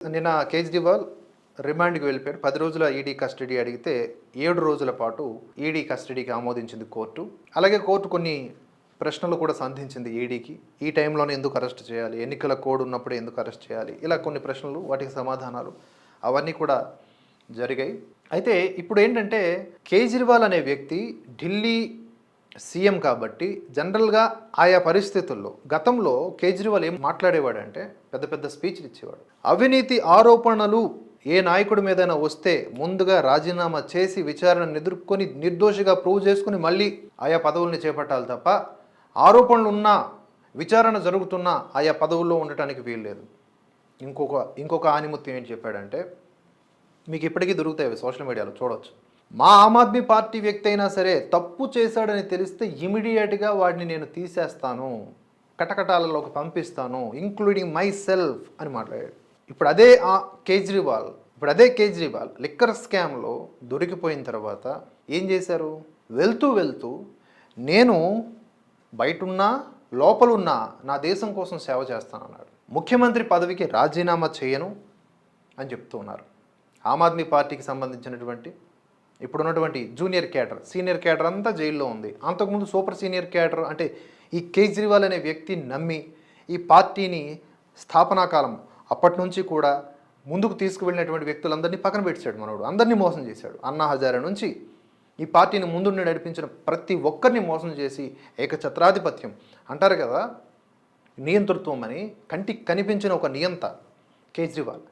నిన్న కేజ్రీవాల్ రిమాండ్కి వెళ్ళిపోయాడు. పది రోజుల ఈడీ కస్టడీ అడిగితే ఏడు రోజుల పాటు ఈడీ కస్టడీకి ఆమోదించింది కోర్టు. అలాగే కోర్టు కొన్ని ప్రశ్నలు కూడా సంధించింది ఈడీకి. ఈ టైంలోనే ఎందుకు అరెస్ట్ చేయాలి? ఎన్నికల కోడ్ ఉన్నప్పుడే ఎందుకు అరెస్ట్ చేయాలి? ఇలా కొన్ని ప్రశ్నలు వాటికి సమాధానాలు అవన్నీ కూడా జరిగాయి. అయితే ఇప్పుడు ఏంటంటే కేజ్రీవాల్ అనే వ్యక్తి ఢిల్లీ సీఎం కాబట్టి జనరల్గా ఆయా పరిస్థితుల్లో గతంలో కేజ్రీవాల్ ఏం మాట్లాడేవాడంటే పెద్ద పెద్ద స్పీచ్లు ఇచ్చేవాడు. అవినీతి ఆరోపణలు ఏ నాయకుడి మీదైనా వస్తే ముందుగా రాజీనామా చేసి విచారణను ఎదుర్కొని నిర్దోషిగా ప్రూవ్ చేసుకుని మళ్ళీ ఆయా పదవుల్ని చేపట్టాలి తప్ప ఆరోపణలు ఉన్నా విచారణ జరుగుతున్నా ఆయా పదవుల్లో ఉండటానికి వీల్లేదు ఇంకొక ఇంకొక ఆనిముత్యం ఏం చెప్పాడంటే మీకు ఇప్పటికీ దొరుకుతాయి సోషల్ మీడియాలో చూడవచ్చు మా ఆమ్ ఆద్మీ పార్టీ వ్యక్తి అయినా సరే తప్పు చేశాడని తెలిస్తే ఇమీడియట్గా వాడిని నేను తీసేస్తాను కటకటాలలోకి పంపిస్తాను ఇంక్లూడింగ్ మై సెల్ఫ్ అని మాట్లాడాడు. ఇప్పుడు అదే ఆ కేజ్రీవాల్ ఇప్పుడు అదే కేజ్రీవాల్ లిక్కర్ స్కామ్లో దొరికిపోయిన తర్వాత ఏం చేశారు? వెళ్తూ వెళ్తూ నేను బయటున్నా లోపలున్నా నా దేశం కోసం సేవ చేస్తానన్నాడు. ముఖ్యమంత్రి పదవికి రాజీనామా చేయను అని చెప్తూ ఉన్నారు. ఆమ్ ఆద్మీ పార్టీకి సంబంధించినటువంటి ఇప్పుడున్నటువంటి జూనియర్ క్యాడర్ సీనియర్ క్యాడర్ అంతా జైల్లో ఉంది. అంతకుముందు సూపర్ సీనియర్ క్యాడర్ అంటే ఈ కేజ్రీవాల్ అనే వ్యక్తి నమ్మి ఈ పార్టీని స్థాపనా కాలం అప్పటి నుంచి కూడా ముందుకు తీసుకువెళ్ళినటువంటి వ్యక్తులందరినీ పక్కన పెట్టాడు మనోడు. అందరినీ మోసం చేశాడు. అన్నా హజారే నుంచి ఈ పార్టీని ముందుండి నడిపించిన ప్రతి ఒక్కరిని మోసం చేసి ఏకఛత్రాధిపత్యం. అంటారు కదా నియంతృత్వం అని కంటికి కనిపించిన ఒక నియంత కేజ్రీవాల్.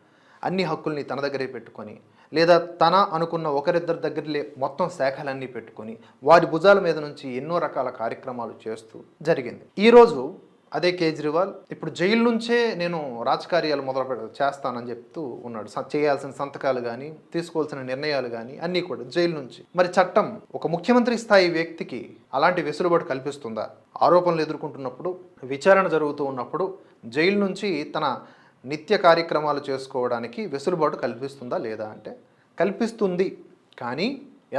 అన్ని హక్కుల్ని తన దగ్గరే పెట్టుకొని లేదా తన అనుకున్న ఒకరిద్దరి దగ్గరలే మొత్తం శాఖలన్నీ పెట్టుకొని వారి భుజాల మీద నుంచి ఎన్నో రకాల కార్యక్రమాలు చేస్తూ జరిగింది. ఈరోజు అదే కేజ్రీవాల్ ఇప్పుడు జైలు నుంచే నేను రాజకార్యాలు మొదలు చేస్తానని చెప్తూ ఉన్నాడు. స- చేయాల్సిన సంతకాలు కానీ తీసుకోవాల్సిన నిర్ణయాలు కానీ అన్నీ కూడా జైలు నుంచి. మరి చట్టం ఒక ముఖ్యమంత్రి స్థాయి వ్యక్తికి అలాంటి వెసులుబాటు కల్పిస్తుందా? ఆరోపణలు ఎదుర్కొంటున్నప్పుడు విచారణ జరుగుతూ ఉన్నప్పుడు జైలు నుంచి తన నిత్య కార్యక్రమాలు చేసుకోవడానికి వెసులుబాటు కల్పిస్తుందా లేదా అంటే కల్పిస్తుంది. కానీ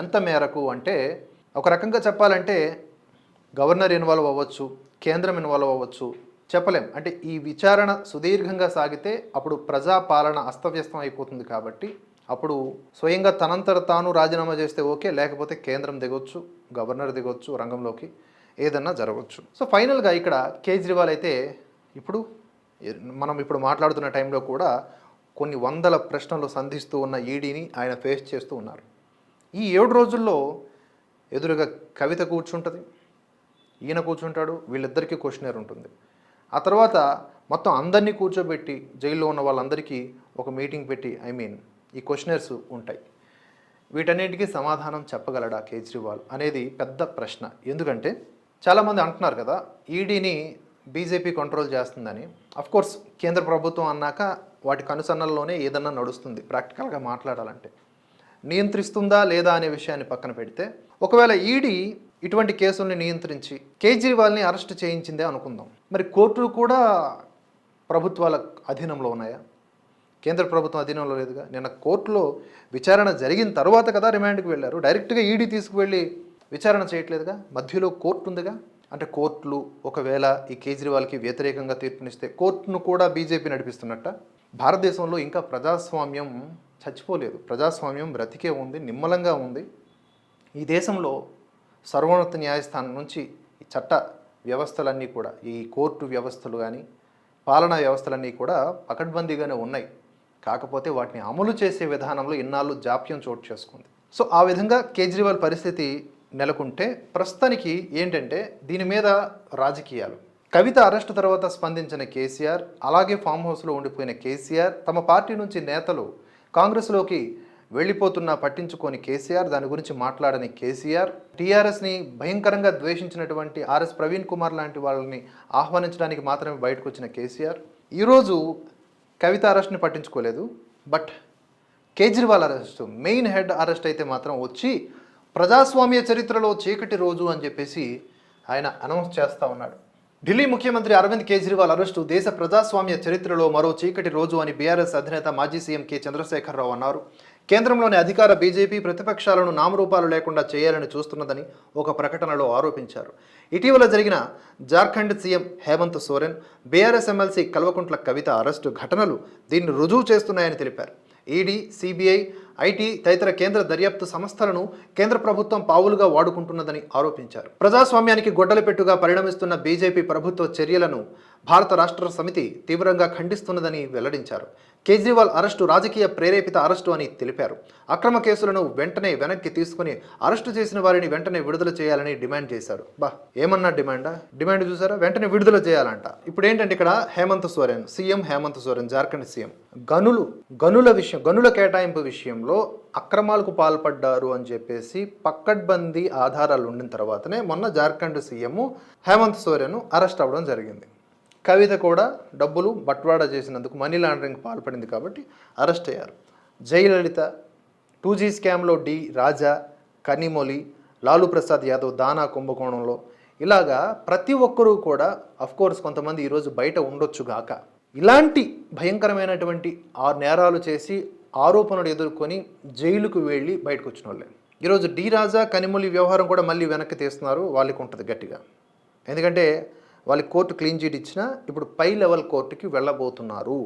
ఎంత మేరకు అంటే ఒక రకంగా చెప్పాలంటే గవర్నర్ ఇన్వాల్వ్ అవ్వచ్చు కేంద్రం ఇన్వాల్వ్ అవ్వచ్చు చెప్పలేం. అంటే ఈ విచారణ సుదీర్ఘంగా సాగితే అప్పుడు ప్రజాపాలన అస్తవ్యస్తం అయిపోతుంది కాబట్టి అప్పుడు స్వయంగా తనంతర తాను రాజీనామా చేస్తే ఓకే లేకపోతే కేంద్రం దిగొచ్చు గవర్నర్ దిగొచ్చు రంగంలోకి ఏదన్నా జరగవచ్చు సో ఫైనల్గా ఇక్కడ కేజ్రీవాల్ అయితే ఇప్పుడు మనం ఇప్పుడు మాట్లాడుతున్న టైంలో కూడా కొన్ని వందల ప్రశ్నలు సంధిస్తూ ఉన్న ఈడీని ఆయన ఫేస్ చేస్తూ ఉన్నారు. ఈ ఏడు రోజుల్లో ఎదురుగా కవిత కూర్చుంటుంది ఈయన కూర్చుంటాడు వీళ్ళిద్దరికీ క్వశ్చనర్ ఉంటుంది. ఆ తర్వాత మొత్తం అందరినీ కూర్చోబెట్టి జైల్లో ఉన్న వాళ్ళందరికీ ఒక మీటింగ్ పెట్టి ఐ మీన్ ఈ క్వశ్చనర్స్ ఉంటాయి. వీటన్నిటికీ సమాధానం చెప్పగలడా కేజ్రీవాల్ అనేది పెద్ద ప్రశ్న. ఎందుకంటే చాలామంది అంటున్నారు కదా ఈడీని బీజేపీ కంట్రోల్ చేస్తుందని. కోర్స్ కేంద్ర ప్రభుత్వం అన్నాక వాటి కనుసన్నల్లోనే ఏదన్నా నడుస్తుంది ప్రాక్టికల్గా మాట్లాడాలంటే. నియంత్రిస్తుందా లేదా అనే విషయాన్ని పక్కన పెడితే ఒకవేళ ఈడీ ఇటువంటి కేసుల్ని నియంత్రించి కేజ్రీవాల్ని అరెస్ట్ చేయించిందే అనుకుందాం. మరి కోర్టులు కూడా ప్రభుత్వాల అధీనంలో ఉన్నాయా? కేంద్ర ప్రభుత్వం అధీనంలో లేదుగా. నిన్న కోర్టులో విచారణ జరిగిన తర్వాత కదా రిమాండ్కి వెళ్ళారు. డైరెక్ట్గా ఈడీ తీసుకువెళ్ళి విచారణ చేయట్లేదుగా? మధ్యలో కోర్టు ఉందిగా? అంటే కోర్టులు ఒకవేళ ఈ కేజ్రీవాల్కి వ్యతిరేకంగా తీర్పునిస్తే కోర్టును కూడా బీజేపీ నడిపిస్తున్నట్ట. భారతదేశంలో ఇంకా ప్రజాస్వామ్యం చచ్చిపోలేదు. ప్రజాస్వామ్యం బ్రతికే ఉంది నిమ్మలంగా ఉంది. ఈ దేశంలో సర్వోన్నత న్యాయస్థానం నుంచి ఈ చట్ట వ్యవస్థలన్నీ కూడా ఈ కోర్టు వ్యవస్థలు కానీ పాలనా వ్యవస్థలన్నీ కూడా పకడ్బందీగానే ఉన్నాయి. కాకపోతే వాటిని అమలు చేసే విధానంలో ఇన్నాళ్ళు జాప్యం చోటు చేసుకుంది. సో ఆ విధంగా కేజ్రీవాల్ పరిస్థితి నెలకొంటే ప్రస్తుతానికి ఏంటంటే దీని మీద రాజకీయాలు. కవిత అరెస్ట్ తర్వాత స్పందించిన కేసీఆర్ అలాగే ఫామ్ హౌస్లో ఉండిపోయిన కేసీఆర్ తమ పార్టీ నుంచి నేతలు కాంగ్రెస్లోకి వెళ్ళిపోతున్నా పట్టించుకొని కేసీఆర్ దాని గురించి మాట్లాడని కేసీఆర్ టీఆర్ఎస్ని భయంకరంగా ద్వేషించినటువంటి ఆర్ఎస్ ప్రవీణ్ కుమార్ లాంటి వాళ్ళని ఆహ్వానించడానికి మాత్రమే బయటకు వచ్చిన కేసీఆర్. ఈరోజు కవిత అరెస్ట్ని పట్టించుకోలేదు but Kejriwal arrest main head arrest అయితే మాత్రం వచ్చి ప్రజాస్వామ్య చరిత్రలో చీకటి రోజు అని చెప్పేసి ఆయన అనౌన్స్ చేస్తూ ఉన్నాడు. ఢిల్లీ ముఖ్యమంత్రి అరవింద్ కేజ్రీవాల్ అరెస్టు దేశ ప్రజాస్వామ్య చరిత్రలో మరో చీకటి రోజు అని బీఆర్ఎస్ అధినేత మాజీ సీఎం కె చంద్రశేఖరరావు అన్నారు. కేంద్రంలోని అధికార బీజేపీ ప్రతిపక్షాలను నామరూపాలు లేకుండా చేయాలని చూస్తున్నదని ఒక ప్రకటనలో ఆరోపించారు. ఇటీవల జరిగిన Jharkhand CM Hemant Soren BRS MLC Kalvakuntla Kavitha arrest ఘటనలు దీన్ని రుజువు చేస్తున్నాయని తెలిపారు. ఈడీ సిబిఐ ఐటీ తదితర కేంద్ర దర్యాప్తు సంస్థలను కేంద్ర ప్రభుత్వం పావులుగా వాడుకుంటున్నదని ఆరోపించారు. ప్రజాస్వామ్యానికి గొడ్డలపెట్టుగా పరిణమిస్తున్న బీజేపీ ప్రభుత్వ చర్యలను భారత రాష్ట్ర సమితి తీవ్రంగా ఖండిస్తున్నదని వెల్లడించారు. కేజ్రీవాల్ అరెస్టు రాజకీయ ప్రేరేపిత అరెస్టు అని తెలిపారు. అక్రమ కేసులను వెంటనే వెనక్కి తీసుకుని అరెస్టు చేసిన వారిని వెంటనే విడుదల చేయాలని డిమాండ్ చేశారు. బా ఏమన్నా డిమాండా? డిమాండ్ చూసారా? వెంటనే విడుదల చేయాలంట. ఇప్పుడు ఏంటంటే ఇక్కడ హేమంత్ సోరెన్ సీఎం హేమంత్ సోరెన్ జార్ఖండ్ సీఎం. గనులు గనుల విషయం గనుల కేటాయింపు విషయంలో అక్రమాలకు పాల్పడ్డారు అని చెప్పేసి పక్కడ్బందీ ఆధారాలు ఉండిన తర్వాతనే మొన్న జార్ఖండ్ సీఎం హేమంత్ సోరెన్ అరెస్ట్ అవ్వడం జరిగింది. కవిత కూడా డబ్బులు బట్వాడా చేసినందుకు మనీ లాండరింగ్ పాల్పడింది కాబట్టి అరెస్ట్ అయ్యారు. జయలలిత టూ జీ స్కామ్లో డి రాజా కనిమొలి లాలూ ప్రసాద్ యాదవ్ దానా కుంభకోణంలో ఇలాగా ప్రతి ఒక్కరూ కూడా అఫ్కోర్స్ కొంతమంది ఈరోజు బయట ఉండొచ్చు గాక. ఇలాంటి భయంకరమైనటువంటి ఆ నేరాలు చేసి ఆరోపణలు ఎదుర్కొని జైలుకు వెళ్ళి బయటకు వచ్చిన వాళ్ళే ఈరోజు డి రాజా కనిమొలి వ్యవహారం కూడా మళ్ళీ వెనక్కి తీస్తున్నారు వాళ్ళకి ఉంటుంది గట్టిగా. ఎందుకంటే వాళ్ళకి కోర్టు క్లీన్ చీట్ ఇచ్చినా ఇప్పుడు పై లెవెల్ కోర్టుకి వెళ్ళబోతున్నారు.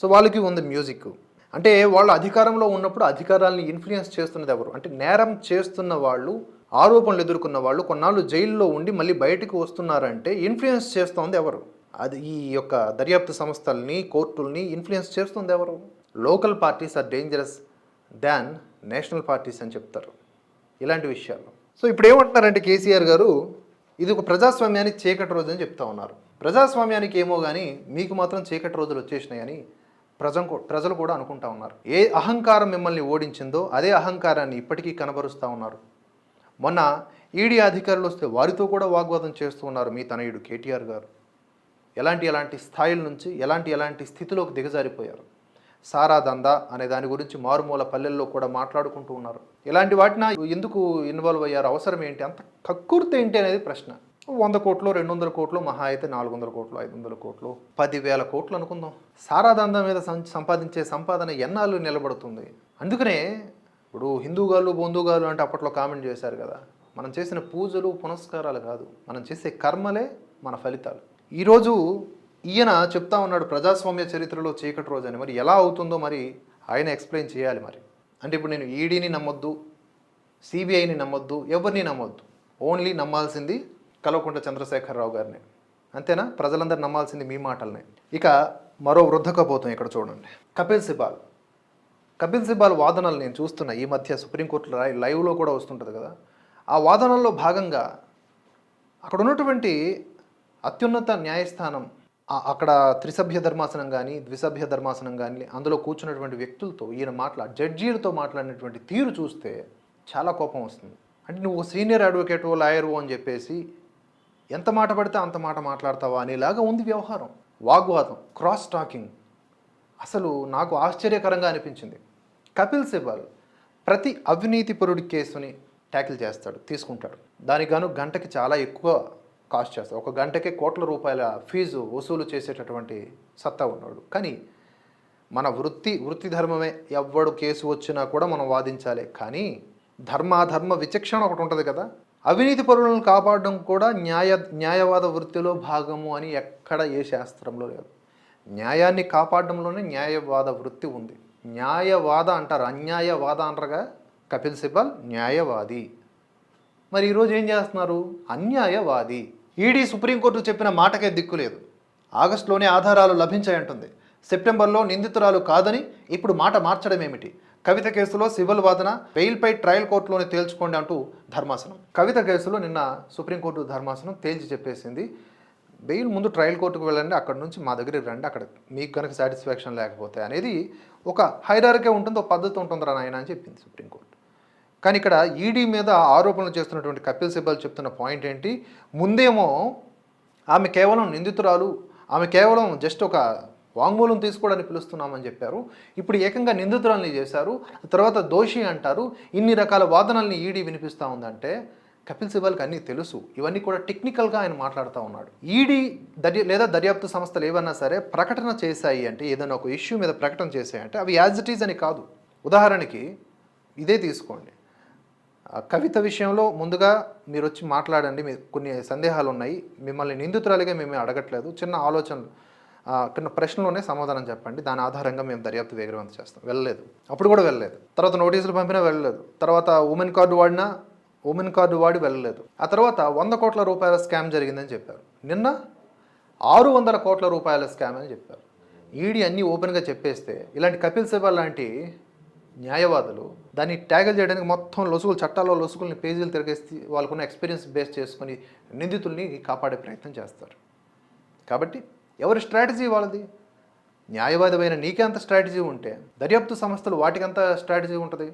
సో వాళ్ళకి ఉంది మ్యూజిక్. అంటే వాళ్ళు అధికారంలో ఉన్నప్పుడు అధికారాలను ఇన్ఫ్లుయెన్స్ చేస్తున్నది ఎవరు? అంటే నేరం చేస్తున్న వాళ్ళు ఆరోపణలు ఎదుర్కొన్న వాళ్ళు కొన్నాళ్ళు జైల్లో ఉండి మళ్ళీ బయటకు వస్తున్నారంటే ఇన్ఫ్లుయెన్స్ చేస్తోంది ఎవరు? అది ఈ యొక్క దర్యాప్తు సంస్థల్ని కోర్టుల్ని ఇన్ఫ్లుయెన్స్ చేస్తుంది ఎవరు? Local parties are dangerous than national parties అని చెప్తారు. ఇలాంటి విషయాలు. సో ఇప్పుడు ఏమంటున్నారంటే కేసీఆర్ గారు ఇది ఒక ప్రజాస్వామ్యానికి చీకటి రోజు అని చెప్తా ఉన్నారు. ప్రజాస్వామ్యానికి ఏమో కానీ మీకు మాత్రం చీకటి రోజులు వచ్చేసినాయని ప్రజం ప్రజలు కూడా అనుకుంటా ఉన్నారు. ఏ అహంకారం మిమ్మల్ని ఓడించిందో అదే అహంకారాన్ని ఇప్పటికీ కనబరుస్తూ ఉన్నారు. మొన్న ఈడీ అధికారులు వస్తే వారితో కూడా వాగ్వాదం చేస్తూ ఉన్నారు మీ తనయుడు కేటీఆర్ గారు. ఎలాంటి ఎలాంటి స్థాయిల నుంచి ఎలాంటి ఎలాంటి స్థితిలోకి దిగజారిపోయారు? సారా దందా అనే దాని గురించి మారుమూల పల్లెల్లో కూడా మాట్లాడుకుంటూ ఉన్నారు. ఇలాంటి వాటిన ఎందుకు ఇన్వాల్వ్ అయ్యారు? అవసరం ఏంటి? అంత కక్కుర్తి ఏంటి అనేది ప్రశ్న. వంద కోట్లు రెండు వందల కోట్లు మహా అయితే నాలుగు వందల కోట్లు ఐదు వందల కోట్లు పదివేల కోట్లు అనుకుందాం. సారాదంద మీద సం- సంపాదించే సంపాదన ఎన్నాళ్ళు నిలబడుతుంది? అందుకనే ఇప్పుడు హిందూగాలు బొందుగాలు అంటే అప్పట్లో కామెంట్ చేశారు కదా. మనం చేసిన పూజలు పునస్కారాలు కాదు. మనం చేసే కర్మలే మన ఫలితాలు. ఈరోజు ఈయన చెప్తా ఉన్నాడు ప్రజాస్వామ్య చరిత్రలో చీకటి రోజు అని మరి ఎలా అవుతుందో మరి ఆయన ఎక్స్ప్లెయిన్ చేయాలి మరి. అంటే ఇప్పుడు నేను ఈడీని నమ్మొద్దు సిబిఐని నమ్మొద్దు ఎవరిని నమ్మొద్దు. ఓన్లీ నమ్మాల్సింది కల్వకుంట్ల చంద్రశేఖరరావు గారిని. అంతేనా? ప్రజలందరూ నమ్మాల్సింది మీ మాటలనే. ఇక మరో వృద్ధకపోతాం ఇక్కడ చూడండి. కపిల్ సిబాల్ కపిల్ సిబాల్ వాదనలు నేను చూస్తున్నా ఈ మధ్య సుప్రీంకోర్టులో లైవ్లో కూడా వస్తుంటుంది కదా. ఆ వాదనల్లో భాగంగా అక్కడ ఉన్నటువంటి అత్యున్నత న్యాయస్థానం అక్కడ త్రిసభ్య ధర్మాసనం కానీ ద్విసభ్య ధర్మాసనం కానీ అందులో కూర్చున్నటువంటి వ్యక్తులతో ఈయన మాట్లా జడ్జీలతో మాట్లాడినటువంటి తీరు చూస్తే చాలా కోపం వస్తుంది. అంటే నువ్వు సీనియర్ అడ్వకేట్ లాయరు అని చెప్పేసి ఎంత మాట పడితే అంత మాట మాట్లాడతావా అనేలాగా ఉంది వ్యవహారం. వాగ్వాదం క్రాస్ టాకింగ్ అసలు నాకు ఆశ్చర్యకరంగా అనిపించింది. కపిల్ సిబల్ ప్రతి అవినీతిపరుడి కేసుని ట్యాకిల్ చేస్తాడు తీసుకుంటాడు. దానికి గాను గంటకి చాలా ఎక్కువ కాస్ట్ చేస్తాడు ఒక గంటకే కోట్ల రూపాయల ఫీజు వసూలు చేసేటటువంటి సత్తా ఉన్నాడు కానీ మన వృత్తి వృత్తి ధర్మమే ఎవ్వడు కేసు వచ్చినా కూడా మనం వాదించాలి. కానీ ధర్మాధర్మ విచక్షణ ఒకటి ఉంటుంది కదా. అవినీతి పరులను కాపాడడం కూడా న్యాయ న్యాయవాద వృత్తిలో భాగము అని ఎక్కడ ఏ శాస్త్రంలో లేదు. న్యాయాన్ని కాపాడడంలోనే న్యాయవాద వృత్తి ఉంది. న్యాయవాద అంటారు. అన్యాయవాద అంటారుగా కపిల్ సిబల్ న్యాయవాది. మరి ఈరోజు ఏం చేస్తున్నారు? అన్యాయవాది. ఈడీ సుప్రీంకోర్టు చెప్పిన మాటకే దిక్కు లేదు. ఆగస్టులోనే ఆధారాలు లభించాయంటుంది సెప్టెంబర్లో నిందితురాలు కాదని ఇప్పుడు మాట మార్చడం ఏమిటి కవిత కేసులో సివిల్ వాదన బెయిల్పై ట్రయల్ కోర్టులోనే తేల్చుకోండి అంటూ ధర్మాసనం. కవిత కేసులో నిన్న సుప్రీంకోర్టు ధర్మాసనం తేల్చి చెప్పేసింది. బెయిల్ ముందు ట్రయల్ కోర్టుకు వెళ్ళండి అక్కడ నుంచి మా దగ్గరికి రండి అక్కడ మీకు కనుక సాటిస్ఫాక్షన్ లేకపోతే అనేది ఒక హైరారికే ఉంటుంది ఒక పద్ధతి ఉంటుందిరా నాయన అని చెప్పింది సుప్రీంకోర్టు. కానీ ఇక్కడ ఈడీ మీద ఆరోపణలు చేస్తున్నటువంటి కపిల్ సిబ్బల్ చెప్తున్న పాయింట్ ఏంటి? ముందేమో ఆమె కేవలం నిందితురాలు ఆమె కేవలం జస్ట్ ఒక వాంగ్మూలం తీసుకోవడానికి పిలుస్తున్నామని చెప్పారు. ఇప్పుడు ఏకంగా నిందితురాల్ని చేశారు. తర్వాత దోషి అంటారు. ఇన్ని రకాల వాదనల్ని ఈడీ వినిపిస్తూ ఉందంటే కపిల్ సిబల్కి అన్నీ తెలుసు. ఇవన్నీ కూడా టెక్నికల్గా ఆయన మాట్లాడుతూ ఉన్నాడు. ఈడీ దర్య లేదా దర్యాప్తు సంస్థలు ఏవన్నా సరే ప్రకటన చేశాయి అంటే ఏదైనా ఒక ఇష్యూ మీద ప్రకటన చేశాయి అంటే అవి యాజ్ ఇట్ ఈజ్ అని కాదు. ఉదాహరణకి ఇదే తీసుకోండి. కవిత విషయంలో ముందుగా మీరు వచ్చి మాట్లాడండి. మీ కొన్ని సందేహాలు ఉన్నాయి మిమ్మల్ని నిందితురాలిగా మేము అడగట్లేదు. చిన్న ఆలోచనలు ఆ, చిన్న ప్రశ్నలోనే సమాధానం చెప్పండి. దాని ఆధారంగా మేము దర్యాప్తు వేగవంతం చేస్తాం. వెళ్ళలేదు. అప్పుడు కూడా వెళ్ళలేదు. తర్వాత నోటీసులు పంపినా వెళ్ళలేదు. తర్వాత ఉమెన్ కార్డు వాడినా ఉమెన్ కార్డు వాడి వెళ్ళలేదు. ఆ తర్వాత వంద కోట్ల రూపాయల స్కామ్ జరిగిందని చెప్పారు. నిన్న ఆరు వందల కోట్ల రూపాయల స్కామ్ అని చెప్పారు. ఈడీ అన్నీ ఓపెన్గా చెప్పేస్తే ఇలాంటి కపిల్ సిబల్ లాంటి న్యాయవాదులు దాన్ని ట్యాగల్ చేయడానికి మొత్తం లొసుగులు చట్టాల్లో లొసుగుల్ని పేజీలు తిరగేసి వాళ్ళకున్న ఎక్స్పీరియన్స్ బేస్ చేసుకొని నిందితుల్ని కాపాడే ప్రయత్నం చేస్తారు. కాబట్టి ఎవరి స్ట్రాటజీ వాళ్ళది? న్యాయవాదమైన నీకే అంత స్ట్రాటజీ ఉంటే దర్యాప్తు సంస్థలు వాటికంత స్ట్రాటజీ ఉంటుంది?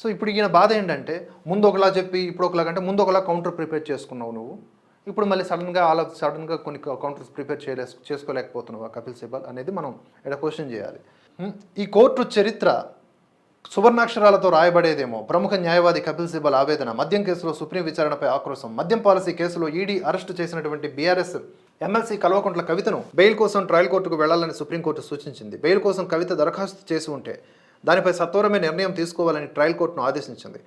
సో ఇప్పుడు ఈయన బాధ ఏంటంటే ముందు ఒకలా చెప్పి ఇప్పుడు ఒకలా అంటే ముందు ఒకలా కౌంటర్ ప్రిపేర్ చేసుకున్నావు నువ్వు. ఇప్పుడు మళ్ళీ సడన్గా ఆల్ ఆఫ్ సడన్గా కొన్ని కౌంటర్స్ ప్రిపేర్ చేయలే చేసుకోలేకపోతున్నావు కపిల్ సిబల్ అనేది మనం ఇక్కడ క్వశ్చన్ చేయాలి. ఈ కోర్టు చరిత్ర సువర్ణాక్షరాలతో రాయబడేదేమో. ప్రముఖ న్యాయవాది కపిల్ సిబల్ ఆవేదన. మద్యం కేసులో సుప్రీం విచారణపై ఆక్రోశం. మద్యం పాలసీ కేసులో ఈడీ అరెస్టు చేసినటువంటి బీఆర్ఎస్ ఎమ్మెల్సీ కల్వకుంట్ల కవితను బెయిల్ కోసం ట్రయల్ కోర్టుకు వెళ్ళాలని సుప్రీంకోర్టు సూచించింది. బెయిల్ కోసం కవిత దరఖాస్తు చేసి ఉంటే దానిపై సత్వరమే నిర్ణయం తీసుకోవాలని ట్రయల్ కోర్టును ఆదేశించింది.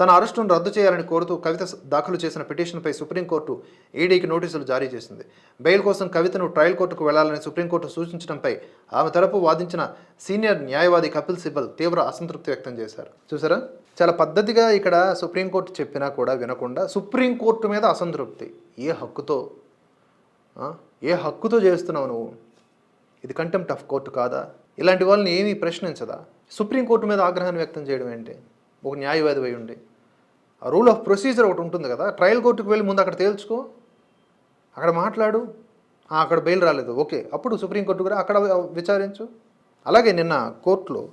తన అరెస్టును రద్దు చేయాలని కోరుతూ కవిత దాఖలు చేసిన పిటిషన్పై సుప్రీంకోర్టు ఈడీకి నోటీసులు జారీ చేసింది. బెయిల్ కోసం కవితను ట్రయల్ కోర్టుకు వెళ్ళాలని సుప్రీంకోర్టు సూచించడంపై ఆమె తరపు వాదించిన సీనియర్ న్యాయవాది కపిల్ సిబల్ తీవ్ర అసంతృప్తి వ్యక్తం చేశారు. చూసారా? చాలా పద్ధతిగా ఇక్కడ సుప్రీంకోర్టు చెప్పినా కూడా వినకుండా సుప్రీంకోర్టు మీద అసంతృప్తి. ఏ హక్కుతో? ఏ హక్కుతో చేస్తున్నావు నువ్వు? ఇది కంటెంప్ట్ ఆఫ్ కోర్టు కాదా? ఇలాంటి వాళ్ళని ఏమీ ప్రశ్నించదా? సుప్రీంకోర్టు మీద ఆగ్రహాన్ని వ్యక్తం చేయడం ఏంటి? ఒక న్యాయవాది అయి ఉండి. ఆ రూల్ ఆఫ్ ప్రొసీజర్ ఒకటి ఉంటుంది కదా ట్రయల్ కోర్టుకు వెళ్ళి ముందు అక్కడ తేల్చుకో. అక్కడ మాట్లాడు. అక్కడ బెయిల్ రాలేదు. ఓకే అప్పుడు సుప్రీంకోర్టు కూడా అక్కడ విచారించు. అలాగే నిన్న కోర్టులో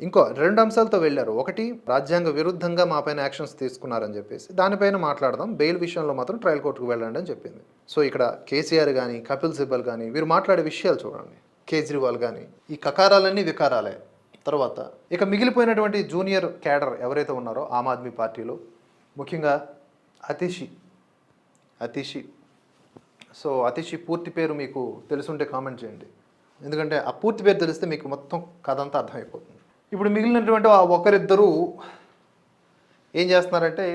ఇంకో రెండు అంశాలతో వెళ్ళారు. ఒకటి రాజ్యాంగ విరుద్ధంగా మా పైన యాక్షన్స్ తీసుకున్నారని చెప్పేసి దానిపైన మాట్లాడదాం. బెయిల్ విషయంలో మాత్రం ట్రయల్ కోర్టుకు వెళ్ళండి అని చెప్పింది. సో ఇక్కడ కేసీఆర్ కానీ కపిల్ సిబ్బల్ కానీ వీరు మాట్లాడే విషయాలు చూడండి. కేజ్రీవాల్ కానీ ఈ కకారాలన్నీ వికారాలే. తర్వాత ఇక మిగిలిపోయినటువంటి జూనియర్ క్యాడర్ ఎవరైతే ఉన్నారో ఆమ్ ఆద్మీ పార్టీలో ముఖ్యంగా అతిషి. అతిషి. సో అతిషి పూర్తి పేరు మీకు తెలుసుంటే కామెంట్ చేయండి. ఎందుకంటే ఆ పూర్తి పేరు తెలిస్తే మీకు మొత్తం కథ అంతా అర్థమైపోతుంది. ఇప్పుడు మిగిలినటువంటి ఆ ఒకరిద్దరు ఏం చేస్తున్నారంటే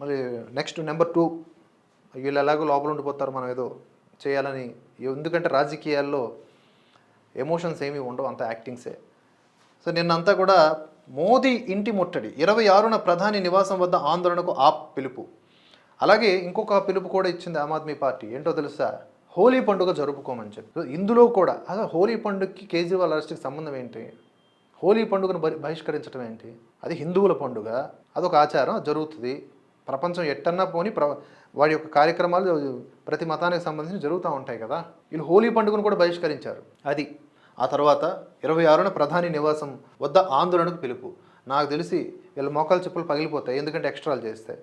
మళ్ళీ నెక్స్ట్ నెంబర్ టూ వీళ్ళు ఎలాగో లోపల ఉండిపోతారు మనం ఏదో చేయాలని ఎందుకంటే రాజకీయాల్లో ఎమోషన్స్ ఏమీ ఉండవు అంత యాక్టింగ్సే. సో నిన్నంతా కూడా మోదీ ఇంటి ముట్టడి ఇరవై ఆరున ప్రధాని నివాసం వద్ద ఆందోళనకు ఆప్ పిలుపు. అలాగే ఇంకొక పిలుపు కూడా ఇచ్చింది ఆమ్ ఆద్మీ పార్టీ. ఏంటో తెలుసా? హోలీ పండుగ జరుపుకోమని చెప్పి. ఇందులో కూడా అసలు హోలీ పండుగకి కేజ్రీవాల్ అరెస్ట్కి సంబంధం ఏంటి? హోలీ పండుగను బహి- బహిష్కరించడం ఏంటి? అది హిందువుల పండుగ అదొక ఆచారం జరుగుతుంది. ప్రపంచం ఎట్టన్నా పోని ప్ర వాడి యొక్క కార్యక్రమాలు ప్రతి మతానికి సంబంధించి జరుగుతూ ఉంటాయి కదా. వీళ్ళు హోలీ పండుగను కూడా బహిష్కరించారు. అది ఆ తర్వాత ఇరవై ఆరున ప్రధాని నివాసం వద్ద ఆందోళనకు పిలుపు. నాకు తెలిసి వీళ్ళ మోకాలు చెప్పులు పగిలిపోతాయి. ఎందుకంటే ఎక్స్ట్రాలు చేస్తే.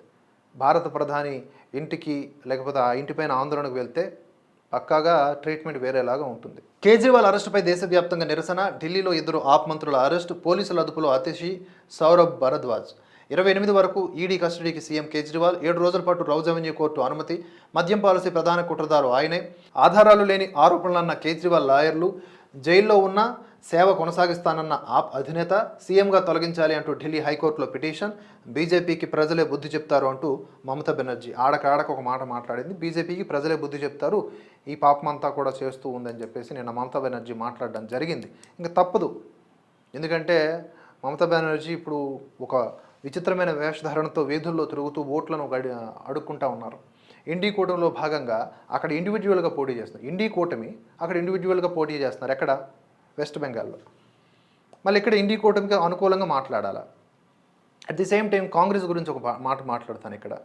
భారత ప్రధాని ఇంటికి లేకపోతే ఆ ఇంటిపైన ఆందోళనకు వెళ్తే పక్కాగా ట్రీట్మెంట్ వేరేలాగా ఉంటుంది. కేజ్రీవాల్ అరెస్టుపై దేశవ్యాప్తంగా నిరసన ఢిల్లీలో ఇద్దరు ఆప్ మంత్రుల అరెస్టు పోలీసుల అదుపులో అతిషి సౌరభ్ భరద్వాజ్. ఇరవై ఎనిమిది వరకు ఈడీ కస్టడీకి సీఎం కేజ్రీవాల్ ఏడు రోజుల పాటు రౌజ్ అవెన్యూ కోర్టు అనుమతి మద్యం పాలసీ ప్రధాన కుట్రదారు ఆయనే. ఆధారాలు లేని ఆరోపణలన్న కేజ్రీవాల్ లాయర్లు జైల్లో ఉన్న సేవ కొనసాగిస్తానన్న ఆప్ అధినేత సీఎంగా తొలగించాలి అంటూ ఢిల్లీ హైకోర్టులో పిటిషన్. బీజేపీకి ప్రజలే బుద్ధి చెప్తారు అంటూ మమతా బెనర్జీ ఆడకాడక ఒక మాట మాట్లాడింది. బీజేపీకి ప్రజలే బుద్ధి చెప్తారు. ఈ పాపమంతా కూడా చేస్తూ ఉందని చెప్పేసి నిన్న మమతా బెనర్జీ మాట్లాడడం జరిగింది. ఇంకా తప్పదు. ఎందుకంటే మమతా బెనర్జీ ఇప్పుడు ఒక విచిత్రమైన వేషధారణతో వీధుల్లో తిరుగుతూ ఓట్లను గడి అడుక్కుంటా ఉన్నారు. ఇండి కూటమిలో భాగంగా అక్కడ ఇండివిజువల్గా పోటీ చేస్తున్నారు. ఇండి కూటమి అక్కడ ఇండివిజువల్గా పోటీ చేస్తున్నారు. ఎక్కడ? వెస్ట్ బెంగాల్లో మళ్ళీ ఇక్కడ ఇండి కూటమికి అనుకూలంగా మాట్లాడాలా? At the same time Congress గురించి ఒక మాట మాట్లాడతాను ఇక్కడ.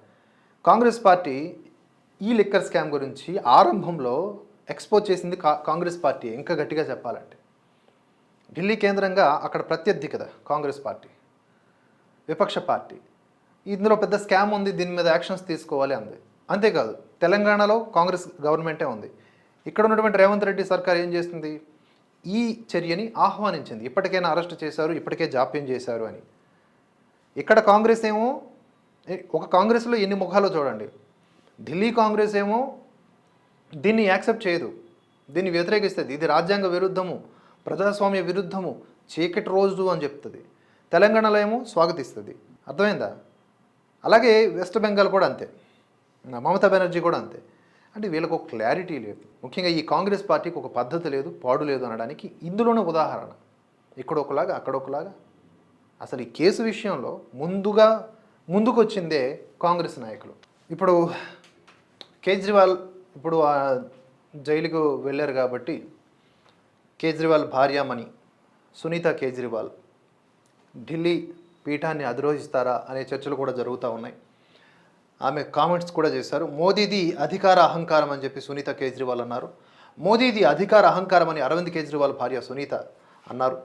కాంగ్రెస్ పార్టీ ఈ లిక్కర్ స్కామ్ గురించి ఆరంభంలో ఎక్స్పోజ్ చేసింది కా కాంగ్రెస్ పార్టీ. ఇంకా గట్టిగా చెప్పాలంటే. ఢిల్లీ కేంద్రంగా అక్కడ ప్రత్యర్థి కదా కాంగ్రెస్ పార్టీ. విపక్ష పార్టీ. ఇందులో పెద్ద స్కామ్ ఉంది. దీని మీద యాక్షన్స్ తీసుకోవాలి అంది. అంతేకాదు తెలంగాణలో కాంగ్రెస్ గవర్నమెంటే ఉంది. ఇక్కడ ఉన్నటువంటి రేవంత్ రెడ్డి సర్కార్ ఏం చేస్తుంది? ఈ చర్యని ఆహ్వానించింది. ఇప్పటికైనా అరెస్ట్ చేశారు ఇప్పటికే జాప్యం చేశారు అని. ఇక్కడ కాంగ్రెస్ ఏమో ఒక కాంగ్రెస్లో ఎన్ని ముఖాలు చూడండి. ఢిల్లీ కాంగ్రెస్ ఏమో దీన్ని యాక్సెప్ట్ చేయదు. దీన్ని వ్యతిరేకిస్తుంది. ఇది రాజ్యాంగ విరుద్ధము ప్రజాస్వామ్య విరుద్ధము చీకటి రోజు అని చెప్తుంది. తెలంగాణలో ఏమో స్వాగతిస్తుంది. అర్థమైందా? అలాగే వెస్ట్ బెంగాల్ కూడా అంతే. మమతా బెనర్జీ కూడా అంతే. అంటే వీళ్ళకు ఒక క్లారిటీ లేదు. ముఖ్యంగా ఈ కాంగ్రెస్ పార్టీకి ఒక పద్ధతి లేదు పాడు లేదు అనడానికి ఇందులోనే ఉదాహరణ. ఇక్కడ ఒకలాగా అక్కడ ఒకలాగా అసలు ఈ కేసు విషయంలో ముందుగా ముందుకొచ్చిందే కాంగ్రెస్ నాయకులు. ఇప్పుడు కేజ్రీవాల్ ఇప్పుడు ఆ జైలుకు వెళ్ళారు కాబట్టి కేజ్రీవాల్ భార్యామణి సునీత కేజ్రీవాల్. ఢిల్లీ పీఠాన్ని అధిరోహిస్తారా అనే చర్చలు కూడా జరుగుతూ ఉన్నాయి. ఆమె కామెంట్స్ కూడా చేశారు. మోదీది అధికార అహంకారం అని చెప్పి సునీత కేజ్రీవాల్ అన్నారు. మోదీది అధికార అహంకారం అని అరవింద్ కేజ్రీవాల్ భార్య సునీత అన్నారు.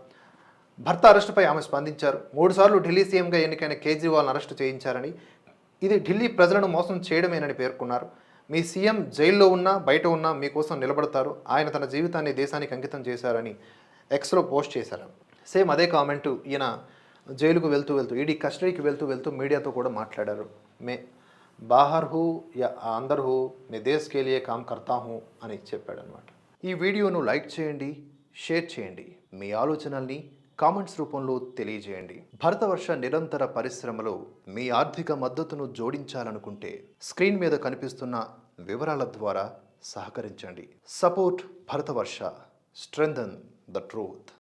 భర్త అరెస్టుపై ఆమె స్పందించారు. మూడుసార్లు ఢిల్లీ సీఎంగా ఎన్నికైన కేజ్రీవాల్ను అరెస్టు చేయించారని ఇది ఢిల్లీ ప్రజలను మోసం చేయడమేనని పేర్కొన్నారు. మీ సీఎం జైల్లో ఉన్నా బయట ఉన్నా మీకోసం నిలబడతారు. ఆయన తన జీవితాన్ని దేశానికి అంకితం చేశారని ఎక్స్లో పోస్ట్ చేశారు. సేమ్ అదే కామెంటు ఈయన జైలుకు వెళ్తూ వెళ్తూ ఈడీ కస్టడీకి వెళ్తూ వెళ్తూ మీడియాతో కూడా మాట్లాడారు. మే బాహర్ హూ యా అందర్ హూ మే దేశ్ కే కామ్ కర్తా హూ అని చెప్పాడనమాట ఈ వీడియోను లైక్ చేయండి షేర్ చేయండి. మీ ఆలోచనల్ని కామెంట్స్ రూపంలో తెలియజేయండి. భరతవర్ష నిరంతర పరిశ్రమలో మీ ఆర్థిక మద్దతును జోడించాలనుకుంటే స్క్రీన్ మీద కనిపిస్తున్న వివరాల ద్వారా సహకరించండి. Support Bharatavarsha. Strengthen the truth.